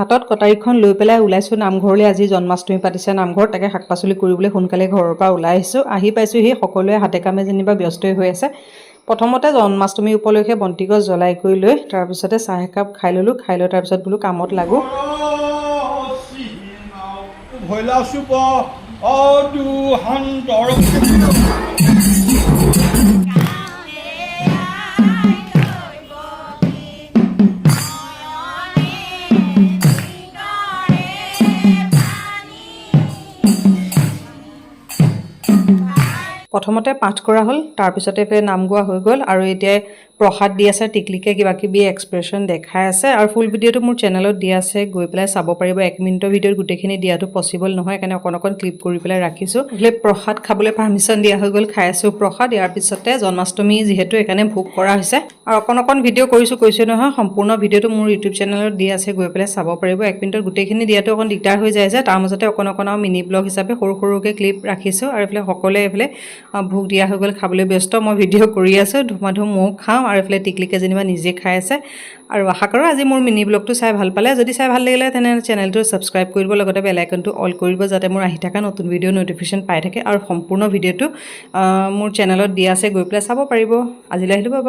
হাতত কটাৰীখন লৈ পেলাই ওলাইছোঁ নামঘৰলৈ আজি জন্মাষ্টমী পাতিছে নামঘৰত তাকে শাক পাচলি কৰিবলৈ সোনকালে ঘৰৰ পৰা ওলাই আহিছোঁ। আহি পাইছোঁহি সকলোৱে হাতে কামে যেনিবা ব্যস্তই হৈ আছে। প্ৰথমতে জন্মাষ্টমী উপলক্ষে বন্তিগছ জ্বলাই কৰি লৈ তাৰপিছতে চাহ একাপ খাই ল'লোঁ খাই লৈ তাৰপিছত বোলো কামত লাগোঁ। ভৈলা চুপ প্ৰথমতে পাঠ কৰা হ'ল তাৰপিছতে এইফালে নাম গোৱা হৈ গ'ল আৰু এতিয়া প্ৰসাদ দি আছে টিকলিকে কিবা কিবি এক্সপ্ৰেশ্যন দেখাই আছে আৰু ফুল ভিডিঅ'টো মোৰ চেনেলত দিয়া আছে গৈ পেলাই চাব পাৰিব। এক মিনিটৰ ভিডিঅ'ত গোটেইখিনি দিয়াটো পচিবল নহয় সেইকাৰণে অকণ অকণ ক্লিপ কৰি পেলাই ৰাখিছোঁ। এইফালে প্ৰসাদ খাবলৈ পাৰ্মিশ্যন দিয়া হৈ গ'ল খাই আছোঁ প্ৰসাদ। ইয়াৰ পিছতে জন্মাষ্টমী যিহেতু সেইকাৰণে ভোগ কৰা হৈছে। আৰু অকণ অকণ ভিডিঅ' কৰিছোঁ কৈছোঁ নহয় সম্পূৰ্ণ ভিডিঅ'টো মোৰ ইউটিউব চেনেলত দিয়া আছে গৈ পেলাই চাব পাৰিব। এক মিনিটত গোটেইখিনি দিয়াটো অকণ দিগদাৰ হৈ যায় যে তাৰ মাজতে অকণ অকণ আৰু মিনি ব্লগ হিচাপে সৰু সৰুকৈ ক্লিপ ৰাখিছোঁ। আৰু এইফালে সকলোৱে এইফালে ভোগ দিয়া হৈ গ'ল খাবলৈ ব্যস্ত মই ভিডিঅ' কৰি আছোঁ ধুমা ধুম ময়ো খাওঁ আৰু এইফালে টিকলিকে যেনিবা নিজে খাই আছে। আৰু আশা কৰোঁ আজি মোৰ মিনি ব্লগটো চাই ভালো পালে। যদি চাই ভালো লাগিলে তেনে চেনেলটো ছাবস্ক্ৰাইব কৰিব, লগতে বেল আইকনটো অল কৰিব যাতে মোৰ আহি থকা নতুন ভিডিঅ' ন'টিফিকেশ্যন পাই থাকে। আৰু সম্পূৰ্ণ ভিডিঅ'টো মোৰ চেনেলত দিয়া আছে, গৈ পেলাই চাব পাৰিব। আজিলৈ আহিলোঁ বাই